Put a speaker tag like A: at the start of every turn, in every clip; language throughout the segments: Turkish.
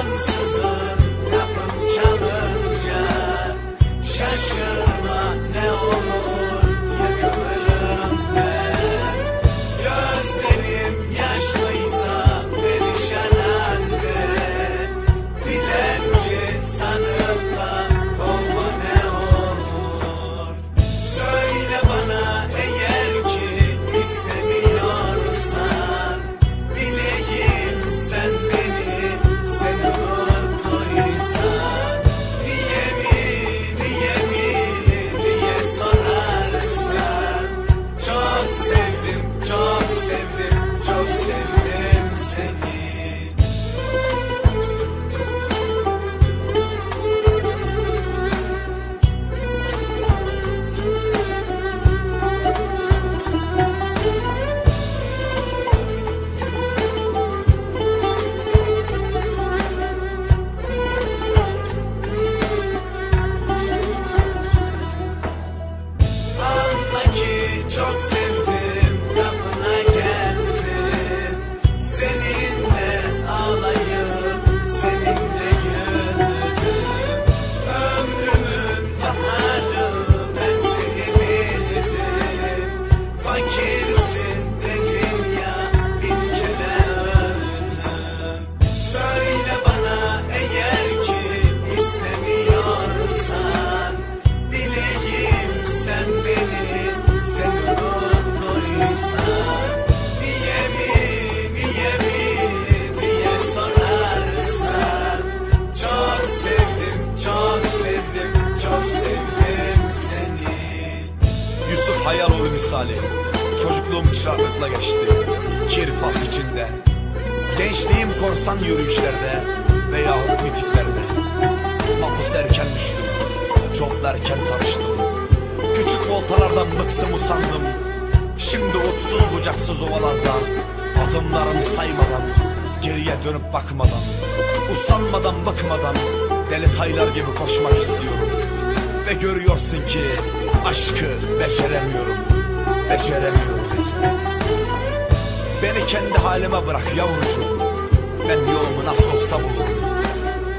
A: esperanza. Hayal olu misali. Çocukluğum çıraklıkla geçti. Kir pas içinde. Gençliğim korsan yürüyüşlerde Veyahut mitiklerde. Mahpus erken düştüm Çok erken tanıştım. Küçük voltalardan bıksım usandım. Şimdi uçsuz bucaksız ovalarda Adımlarımı saymadan Geriye dönüp bakmadan Usanmadan bakmadan Deli taylar gibi koşmak istiyorum. Ve görüyorsun ki Aşkı beceremiyorum Beceremiyorum. Beni kendi halime bırak yavrucuğum. Ben yolumu nasıl olsa bulurum.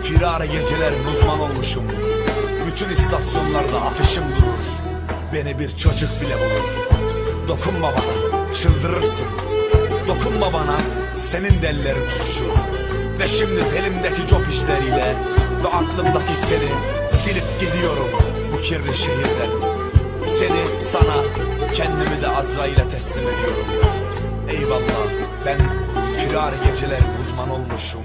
A: Firari gecelerin uzman olmuşum. Bütün istasyonlarda afişim durur. Beni bir çocuk bile bulur. Dokunma bana çıldırırsın. Dokunma bana senin de tutuşur. Ve şimdi elimdeki cop işleriyle Ve aklımdaki seni silip gidiyorum bu kirli şehirden Seni sana kendimi de Azrail'e teslim ediyorum. Eyvallah ben firari gecelerin uzman olmuşum